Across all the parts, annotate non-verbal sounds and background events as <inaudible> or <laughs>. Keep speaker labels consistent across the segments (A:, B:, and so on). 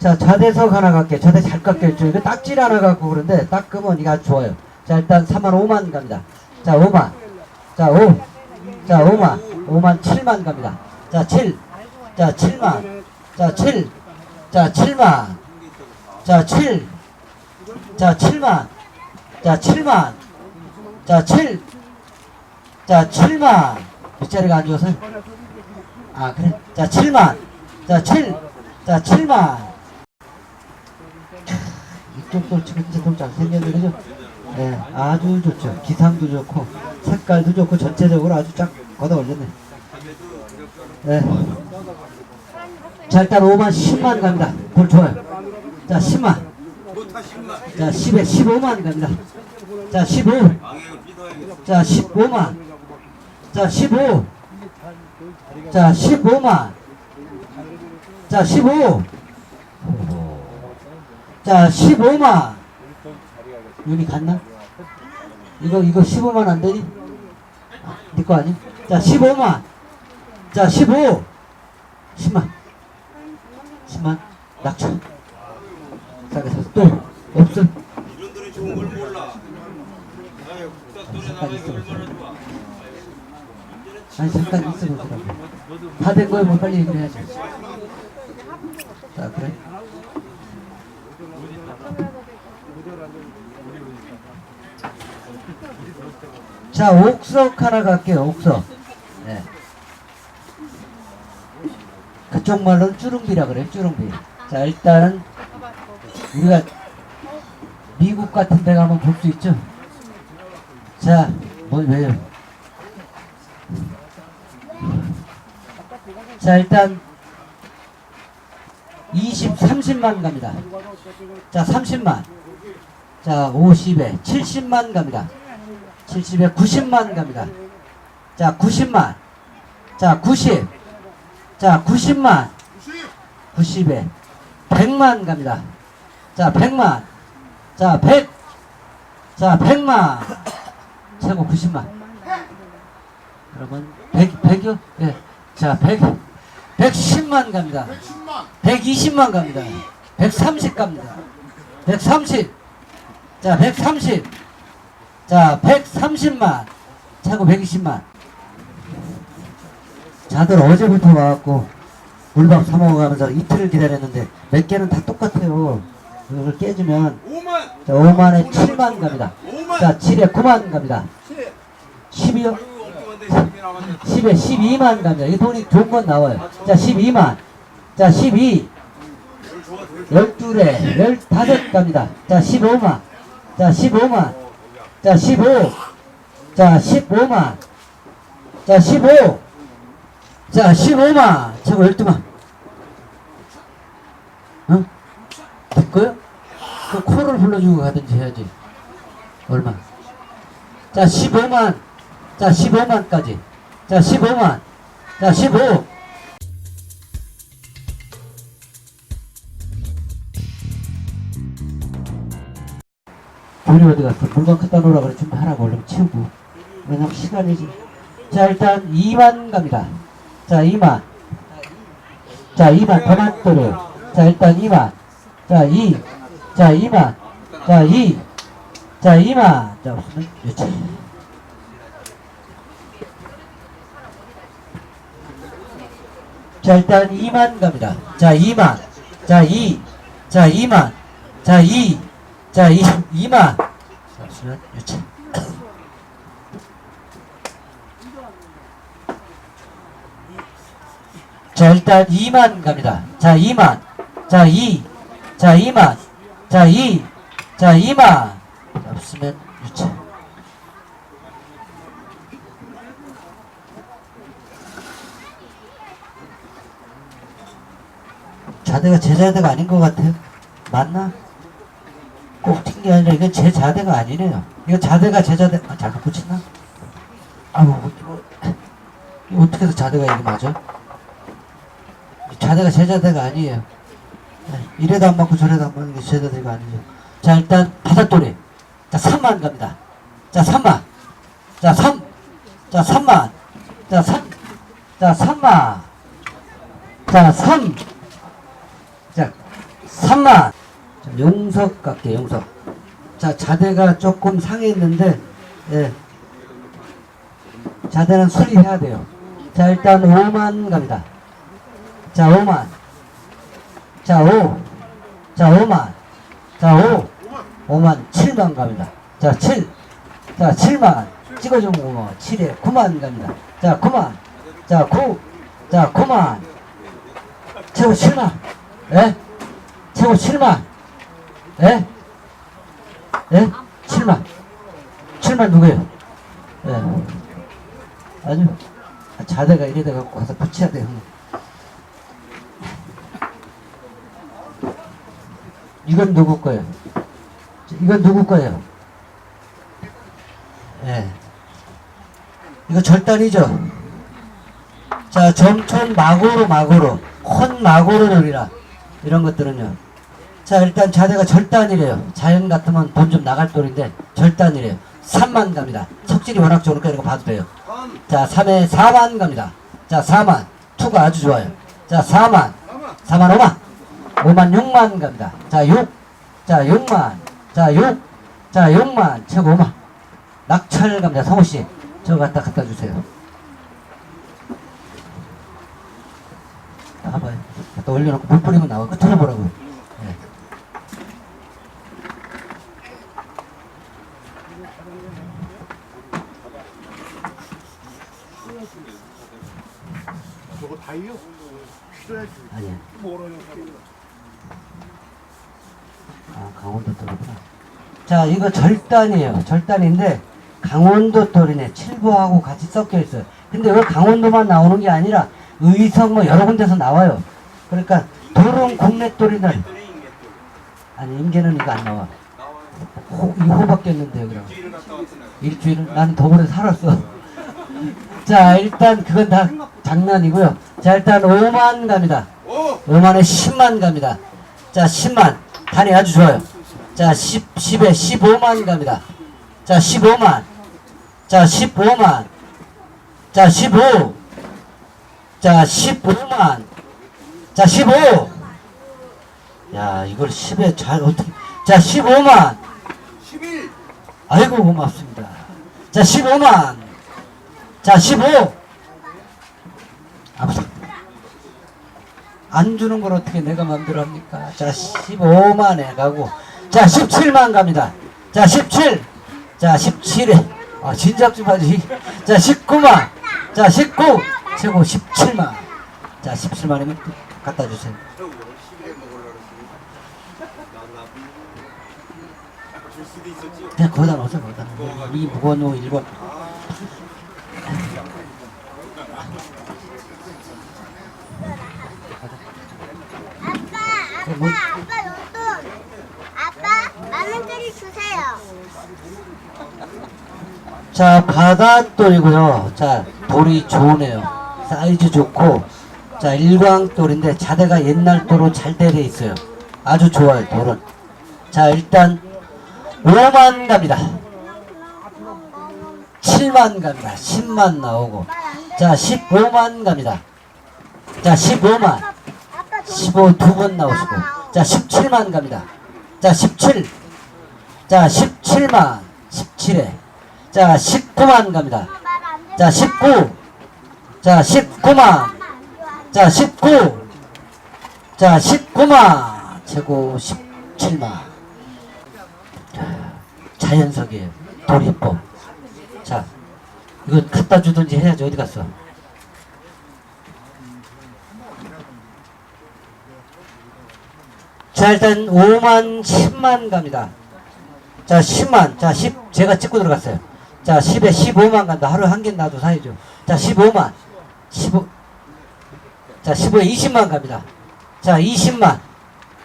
A: 자, 좌대석 하나 갈게. 좌대 잘 깎여 있죠. 이거 딱질 하나 갖고 그런데 닦으면 이거 아주 좋아요. 자, 일단 3만 5만 갑니다. 자, 5만. 자, 5. 자, 5만. 5만 7만 갑니다. 자, 7. 자, 7만. 자, 7. 자, 7만. 자, 7. 자, 7만. 자, 7만. 자, 7. 자, 7만. 윗자리가 안 좋아서. 아, 그래. 자, 7만. 자, 7. 자, 7만. 돌잘 생겼네, 그죠? 네, 아주 좋죠. 기상도 좋고, 색깔도 좋고, 전체적으로 아주 쫙 걷어 올렸네. 네. 자, 일단 5만, 10만 갑니다. 돌 좋아요. 자, 10만. 자, 10에 15만 갑니다. 자, 15. 자, 15만. 자, 15. 자, 15만. 자, 15. 자, 15만. 눈이 갔나? 이거, 이거 15만 안 되니? 니거 아니? 자, 15만. 자, 15. 10만. 10만. 낙차. 싸게 사서 또. 없어.
B: 이런들이 좋은 걸 몰라. 아유, 국사돈에
A: 잠깐
B: 나가 이거.
A: 아니 잠깐 있어 보시라고 다 된 거에 뭐 빨리 얘기를 해야지 자 그래 자 옥석 하나 갈게요 옥석 네. 그쪽 말로는 쭈룽비라 그래요 쭈룽비 자 일단은 우리가 미국 같은 데 가면 볼 수 있죠 자 뭐 왜요 자 일단 20, 30만 갑니다. 자 30만 자 50에 70만 갑니다. 70에 90만 갑니다. 자 90만 자 90, 자 90만 90에 100만 갑니다. 자 100만 자 100, 자 100만 최고 90만 여러분 100, 100이요? 예. 자 100, 110만 갑니다. 120만 갑니다. 130 갑니다. 130. 자, 130. 자, 130만. 차고 120만. 자들 어제부터 와갖고 물밥 사 먹어가면서 이틀을 기다렸는데 몇 개는 다 똑같아요. 이걸 깨주면
B: 5만!
A: 자, 5만에 7만 갑니다.
B: 5만!
A: 자, 7에 9만 갑니다. 10이요?
B: 아이고, 엉뚱한데 10개 남았네.
A: 10에 12만 갑니다. 이 돈이 좋은 건 나와요. 자, 12만. 자, 12.
B: 뭘 좋아, 덜
A: 12에 15 갑니다. 자, 15만. 자, 15만. 자, 15. 자, 15만. 자, 15. 자, 15만. 최고 12만. 어? 됐고요? 그 코를 불러주고 가든지 해야지. 얼마? 자, 15만. 자, 15만까지. 자, 15만. 자, 15. 둘이 어디 갔어? 물건 갖다 놓으라 그래. 준비하라고. 얼른 치우고. 왜냐면 시간이지. 자 일단 2만 갑니다. 자 2만. 자 2만. 더만또를 자 일단 2만. 자 2 자 2만. 자 2 자 2만. 자 없으면 유치 자 일단 2만 갑니다. 자 2만. 자 2 자 2만. 자 2 자, 이, 2만. 잠시만, 유치. 자, 일단 2만 갑니다. 자, 2만. 자, 2. 자, 2만. 자, 2. 자, 2만. 없으면 유치. 자대가 제 자대가 아닌 것 같아요. 맞나? 꼭튄게 아니라 이건 제 자대가 아니네요. 이거 자대가 제 자대, 아, 잠깐 붙였나? 아우, 뭐, 이거, 이거 어떻게 해서 자대가 이게 맞아? 자대가 제 자대가 아니에요. 네, 이래도 안 맞고 저래도 안 맞는 게 제 자대가 아니죠. 자, 일단 바닷돌이. 자, 3만 갑니다. 자, 3만. 자, 3. 자, 3만. 자, 3. 자, 3만. 자, 3. 자, 3만. 자, 용석 갈게, 용석. 자, 자대가 조금 상했는데, 예. 자대는 수리해야 돼요. 자, 일단 5만 갑니다. 자, 5만. 자, 5. 자, 5만. 자, 5. 5만 7만 갑니다. 자, 7. 자, 7만. 찍어주면 5만. 7에 9만 갑니다. 자, 9만. 자, 9. 자, 9만. 최고 7만. 예? 최고 7만. 예? 예? 7만. 7만 누구예요? 예. 아주 자대가 이래다 갖고 가서 붙여야 돼요. 이건 누구 거예요? 이건 누구 거예요? 예. 이거 절단이죠? 자, 점촌 마고로 마고로, 헌 마고로 놀이라. 이런 것들은요. 자, 일단 자대가 절단이래요. 자연 같으면 돈 좀 나갈 돈인데, 절단이래요. 3만 갑니다. 석질이 워낙 좋으니까 이거 봐도 돼요. 자, 3에 4만 갑니다. 자, 4만. 투가 아주 좋아요. 자, 4만. 4만 5만. 5만 6만 갑니다. 자, 6. 자, 6만. 자, 6. 자, 6만. 최고 5만. 낙찰 갑니다. 성우씨. 저거 갖다 갖다 주세요. 나가봐요. 갖다 올려놓고 물 뿌리면 나와. 끝으로 보라고요. 예.
C: 저거 다이요? 필요해.
A: 아니야.
C: 뭐라요?
A: 아, 강원도 돌이구나. 자, 이거 절단이에요. 절단인데, 강원도 돌이네. 칠보하고 같이 섞여 있어요. 근데 왜 강원도만 나오는 게 아니라, 의성 뭐 여러 군데서 나와요. 그러니까, 돌은 국내 돌이들. 아니, 임계는 이거 안 나와. 호, 이 호밖에 없는데, 여기랑.
B: 뒤를 갔다 왔잖아요.
A: 일주일은, 나는 더불어 살았어. <laughs> 자, 일단 그건 다 장난이고요. 자, 일단 5만 갑니다.
B: 오!
A: 5만에 10만 갑니다. 자, 10만. 단위 아주 좋아요. 자, 10, 10에 15만 갑니다. 자, 15만. 자, 15만. 자, 15. 자, 15만. 자, 15. 야, 이걸 10에 잘 어떻게. 자, 15만.
B: 11!
A: 아이고, 고맙습니다. 자, 15만. 자, 15. 아무튼. 안 주는 걸 어떻게 내가 마음대로 합니까? 자, 15만에 가고. 자, 17만 갑니다. 자, 17. 자, 17에. 아, 진작 좀 하지. 자, 19만. 자, 19. 최고 17만. 자, 17만이면 갖다 주세요.
B: 저거 11에 먹으려고 그랬더니 난 나쁜 줄 수도 있었지.
A: 그냥 거기다 넣으세요, 거기다. 이 무거운 놈 1번.
D: 아빠,
A: 뭐-
D: 아빠, 아빠 용돈. 아빠, 만 원짜리 주세요.
A: 자, 바닷돌이고요. 자, 돌이 좋으네요. 사이즈 좋고, 자, 일광돌인데 자대가 옛날 돌로 잘 되어 있어요. 아주 좋아요, 돌은. 자, 일단 5만 갑니다. 7만 갑니다. 10만 나오고. 자, 15만 갑니다. 자, 15만.
D: 아빠
A: 돈15 두 번 나오시고. 자, 17만 갑니다. 자, 17. 자, 17만. 17에. 자, 19만 갑니다. 자, 19. 자, 19만. 자, 19. 자, 19만. 최고 17만. 자연석이에요. 돌이법. 자, 이거 갖다 주든지 해야지. 어디 갔어? 자, 일단 5만, 10만 갑니다. 자, 10만. 자, 10. 제가 찍고 들어갔어요. 자, 10에 15만 간다. 하루 한개 놔도 사야죠. 자, 15만. 15. 자, 15에 20만 갑니다. 자, 20만.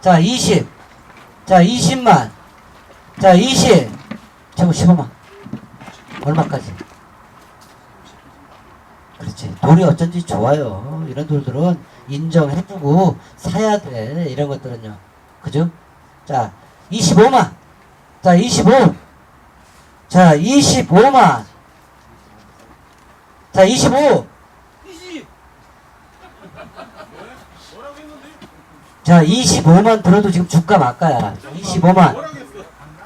A: 자, 20. 자, 20만. 자, 20. 최고 15만. 얼마까지? 그렇지. 돌이 어쩐지 좋아요. 이런 돌들은 인정해주고 사야 돼. 이런 것들은요. 그죠? 자, 25만. 자, 25. 자, 25만. 자, 25. 자, 25만 들어도 지금 주가 막가야. 25만.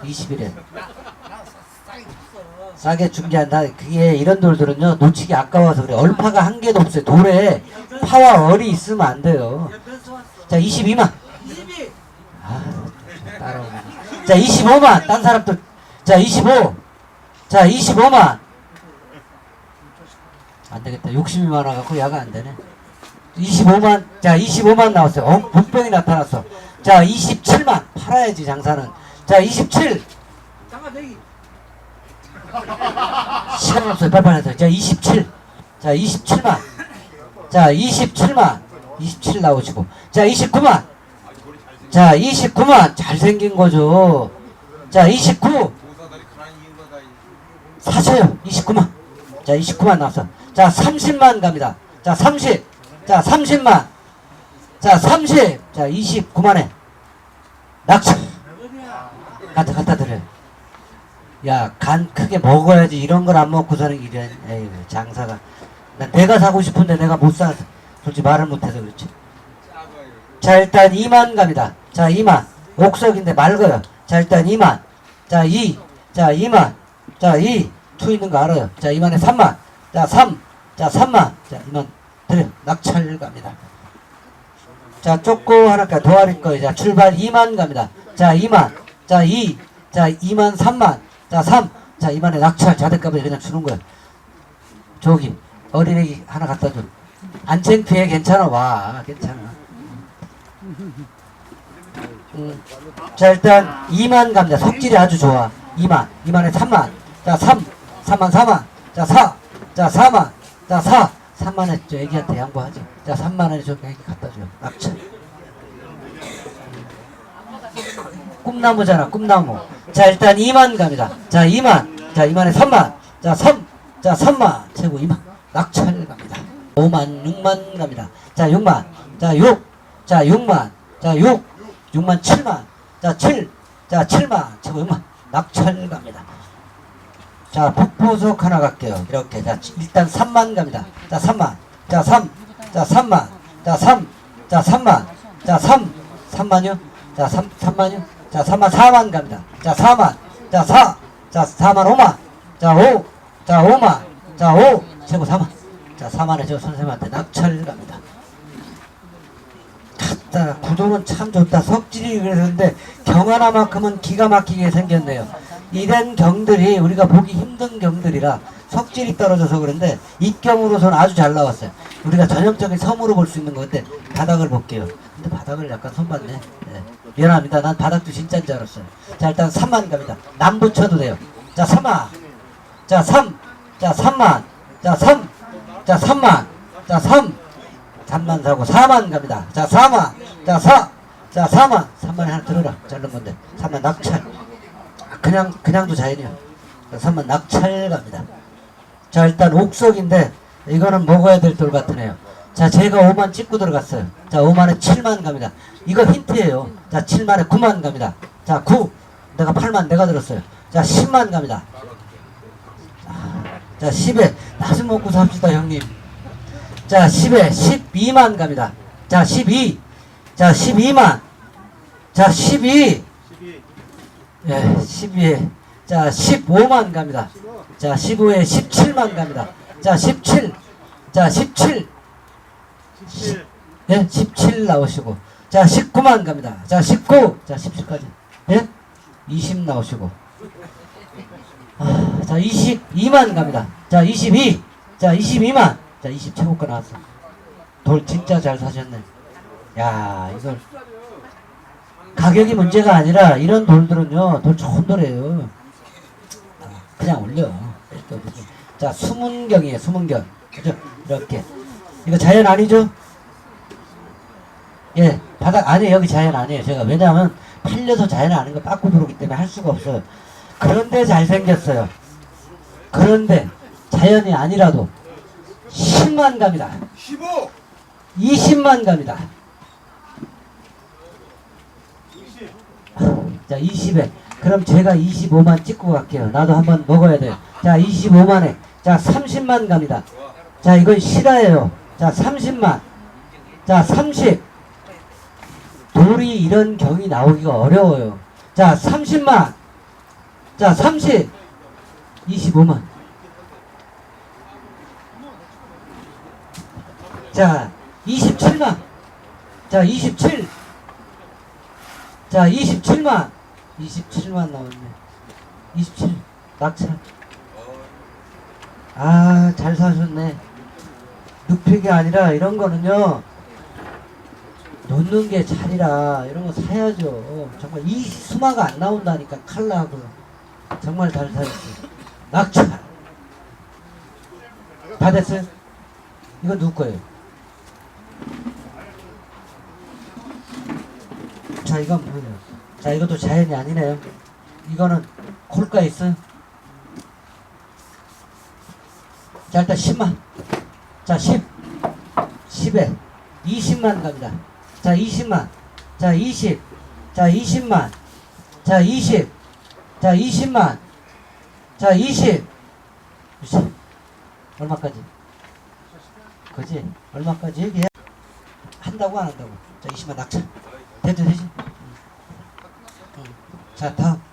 A: 21에. 싸게 중개한다. 그게 이런 돌들은요, 놓치기 아까워서 그래. 얼파가 한 개도 없어요. 돌에 파와 얼이 있으면 안 돼요. 자, 22만. 아, 따라오네. 자, 25만. 딴 사람들. 자, 25. 자, 25만. 안 되겠다. 욕심이 많아갖고 야가 안 되네. 25만, 자, 25만 나왔어요. 어, 분병이 나타났어. 자, 27만. 팔아야지, 장사는. 자, 27. 시간 없어요. 빨리빨리 하세요. 자, 27. 자, 27만. 자, 27만. 27 나오시고. 자, 29만. 자, 29만. 잘생긴 거죠. 자, 29.
B: 공사들이 가만히 있는 거다. 이.
A: 사셔요. 29만. 자, 29만 나왔어. 자, 30만 갑니다. 자, 30. 자, 30만. 자, 30. 자, 29만에. 낙차. 갖다, 갖다 드려요. 야, 간 크게 먹어야지. 이런 걸 안 먹고서는 이래. 에이, 장사가. 나 내가 사고 싶은데 내가 못 사서. 솔직히 말을 못해서 그렇지. 자 일단 2만 갑니다. 자 2만 옥석인데 맑아요. 자 일단 2만 자 2. 자 2만 자 2. 투 있는 거 알아요. 자 2만에 3만 자 3. 자 3만 자 2만 드려 낙찰 갑니다. 자 쪼꼬 하나까 도와릴 거예요. 자 출발 2만 갑니다. 자 2만 자 2. 자 2만 3만 자 3. 자 2만에 낙찰 자대값을 그냥 주는 거예요. 저기 어린애기 하나 갖다 줘. 안 창피해 괜찮아 와 괜찮아. 음. 자 일단 2만 갑니다. 속질이 아주 좋아. 2만, 2만에 3만, 자 3, 3만 4만, 자 4, 자 4만, 자 4, 3만에 저 애기한테 양보하지. 자 3만원에 저 애기 갖다 줘요. 낙찰. 꿈나무잖아, 꿈나무. 자 일단 2만 갑니다. 자 2만, 자 2만에 3만, 자 3, 자 3만, 최고 2만, 낙찰 갑니다. 5만, 6만 갑니다. 자 6만, 자 6, 자 6만, 자 6, 6만 7만, 자 7, 자 7만, 최고 6만, 낙찰 갑니다. 자 북부석 하나 갈게요. 이렇게. 자 일단 3만 갑니다. 자 3만, 자 3, 자 3만, 자 3, 자 3만, 자 3, 3만요, 자 3, 3만요, 자 3만 4만 갑니다. 자 4만, 자 4, 자 4만 5만, 자 5, 자 5만, 자 5, 최고 4만, 자 4만에 저 선생님한테 낙찰 갑니다. 갔다 구도는 참 좋다. 석질이 그랬는데 경 하나만큼은 기가 막히게 생겼네요. 이런 경들이 우리가 보기 힘든 경들이라 석질이 떨어져서 그런데 입경으로서는 아주 잘 나왔어요. 우리가 전형적인 섬으로 볼 수 있는 건데 바닥을 볼게요. 근데 바닥을 약간 손봤네. 네. 미안합니다. 난 바닥도 진짜인 줄 알았어요. 자 일단 3만 갑니다. 남 붙여도 돼요. 자 3만 자 3, 자 3만. 자 3, 자 3만. 자 3, 3만 사고 4만 갑니다. 자 4만 자 4, 자 4만 3만에 하나 들어라. 자른 건데. 3만 낙찰. 그냥 그냥도 자연이요. 자, 3만 낙찰 갑니다. 자 일단 옥석인데 이거는 먹어야 될 돌 같으네요. 자 제가 5만 찍고 들어갔어요. 자 5만에 7만 갑니다. 이거 힌트예요. 자 7만에 9만 갑니다. 자 9, 내가 8만 내가 들었어요. 자 10만 갑니다. 자 10에 나 좀 먹고 삽시다 형님. 자, 10에 12만 갑니다. 자, 12. 자, 12만. 자, 12. 예, 12에. 자, 15만 갑니다. 자, 15에 17만 갑니다. 자, 17. 자, 17.
C: 17.
A: 예, 17 나오시고. 자, 19만 갑니다. 자, 19. 자, 17까지. 예? 20 나오시고. 아, 자, 22만 갑니다. 자, 22. 자, 22만. 자, 20 최고가 나왔어. 돌 진짜 잘 사셨네. 야, 이걸. 가격이 문제가 아니라 이런 돌들은요, 돌 좋은 돌이에요. 아, 그냥 올려. 자, 수문경이에요, 수문경. 그죠? 이렇게. 이거 자연 아니죠? 예, 바닥 아니에요. 여기 자연 아니에요. 제가 왜냐하면 팔려서 자연 아닌 거 빠꾸 들어오기 때문에 할 수가 없어요. 그런데 잘생겼어요. 그런데 자연이 아니라도 10만 갑니다.
B: 15!
A: 20만 갑니다. 자, 20에. 그럼 제가 25만 찍고 갈게요. 나도 한번 먹어야 돼요. 자, 25만에. 자, 30만 갑니다. 자, 이건 실화예요. 자, 30만. 자, 30. 돌이 이런 경이 나오기가 어려워요. 자, 30만. 자, 30. 25만. 자, 27만. 자, 27. 자, 27만. 27만 나왔네. 27. 낙차. 아, 잘 사셨네. 눕히가 아니라 이런 거는요. 놓는 게 잘이라 이런 거 사야죠. 정말 이 수마가 안 나온다니까 칼라하고 정말 잘 사셨어요. 낙차. 다 됐어요? 이거 누구 거예요? 자, 이건 뭐예요? 자, 이것도 자연이 아니네요. 이거는 콜가 있어요? 자, 일단 10만. 자, 10. 10에 20만 갑니다. 자, 20만. 자, 20. 자, 20만. 자, 20. 자, 20만. 자, 20. 20. 얼마까지? 그지? 얼마까지 얘기해? 한다고 안 한다고? 자, 20만 낙차. 되지, 되지? 자, 다음.